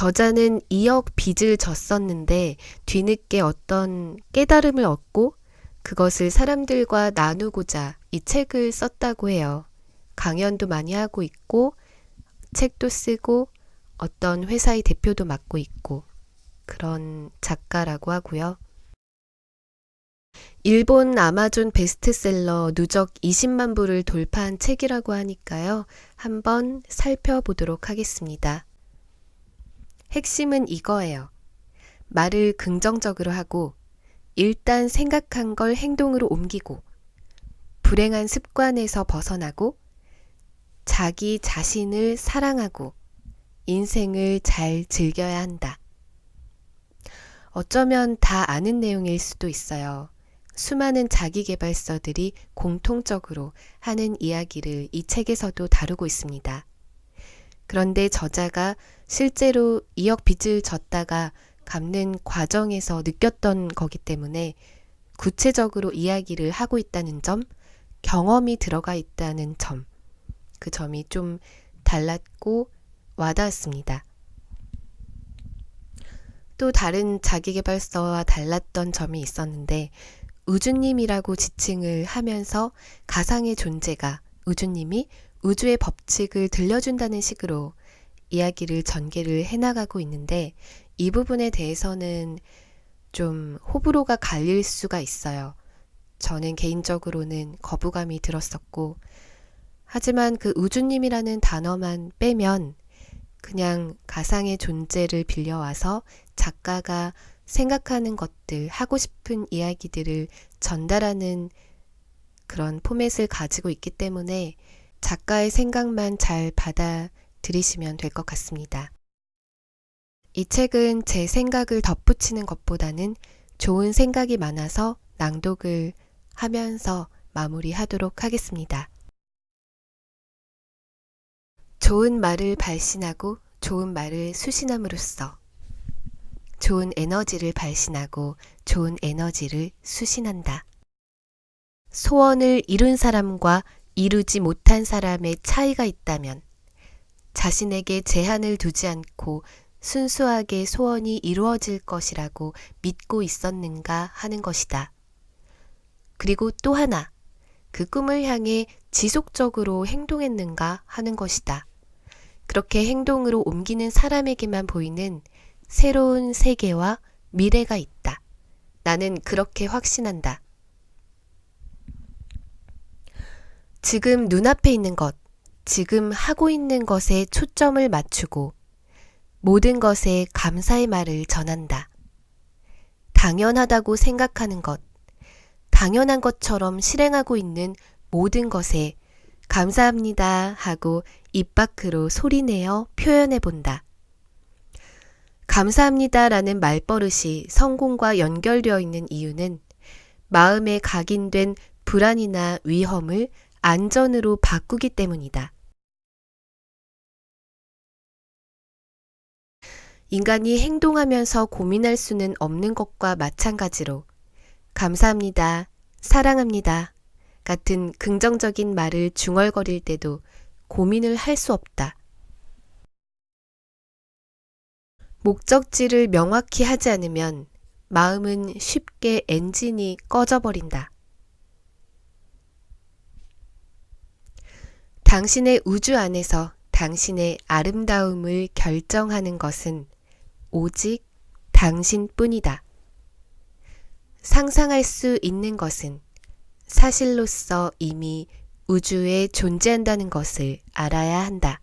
저자는 2억 빚을 졌었는데 뒤늦게 어떤 깨달음을 얻고 그것을 사람들과 나누고자 이 책을 썼다고 해요. 강연도 많이 하고 있고 책도 쓰고 어떤 회사의 대표도 맡고 있고 그런 작가라고 하고요. 일본 아마존 베스트셀러 누적 20만 부를 돌파한 책이라고 하니까요. 한번 살펴보도록 하겠습니다. 핵심은 이거예요. 말을 긍정적으로 하고 일단 생각한 걸 행동으로 옮기고 불행한 습관에서 벗어나고 자기 자신을 사랑하고 인생을 잘 즐겨야 한다. 어쩌면 다 아는 내용일 수도 있어요. 수많은 자기개발서들이 공통적으로 하는 이야기를 이 책에서도 다루고 있습니다. 그런데 저자가 실제로 2억 빚을 졌다가 갚는 과정에서 느꼈던 거기 때문에 구체적으로 이야기를 하고 있다는 점, 경험이 들어가 있다는 점, 그 점이 좀 달랐고 와닿았습니다. 또 다른 자기개발서와 달랐던 점이 있었는데 우주님이라고 지칭을 하면서 가상의 존재가 우주님이 우주의 법칙을 들려준다는 식으로 이야기를 전개를 해나가고 있는데 이 부분에 대해서는 좀 호불호가 갈릴 수가 있어요. 저는 개인적으로는 거부감이 들었었고, 하지만 그 우주님이라는 단어만 빼면 그냥 가상의 존재를 빌려와서 작가가 생각하는 것들, 하고 싶은 이야기들을 전달하는 그런 포맷을 가지고 있기 때문에 작가의 생각만 잘 받아들이시면 될 것 같습니다. 이 책은 제 생각을 덧붙이는 것보다는 좋은 생각이 많아서 낭독을 하면서 마무리하도록 하겠습니다. 좋은 말을 발신하고 좋은 말을 수신함으로써 좋은 에너지를 발신하고 좋은 에너지를 수신한다. 소원을 이룬 사람과 이루지 못한 사람의 차이가 있다면 자신에게 제한을 두지 않고 순수하게 소원이 이루어질 것이라고 믿고 있었는가 하는 것이다. 그리고 또 하나, 그 꿈을 향해 지속적으로 행동했는가 하는 것이다. 그렇게 행동으로 옮기는 사람에게만 보이는 새로운 세계와 미래가 있다. 나는 그렇게 확신한다. 지금 눈앞에 있는 것, 지금 하고 있는 것에 초점을 맞추고 모든 것에 감사의 말을 전한다. 당연하다고 생각하는 것, 당연한 것처럼 실행하고 있는 모든 것에 감사합니다 하고 입 밖으로 소리내어 표현해 본다. 감사합니다 라는 말버릇이 성공과 연결되어 있는 이유는 마음에 각인된 불안이나 위험을 안전으로 바꾸기 때문이다. 인간이 행동하면서 고민할 수는 없는 것과 마찬가지로 감사합니다, 사랑합니다 같은 긍정적인 말을 중얼거릴 때도 고민을 할 수 없다. 목적지를 명확히 하지 않으면 마음은 쉽게 엔진이 꺼져버린다. 당신의 우주 안에서 당신의 아름다움을 결정하는 것은 오직 당신뿐이다. 상상할 수 있는 것은 사실로서 이미 우주에 존재한다는 것을 알아야 한다.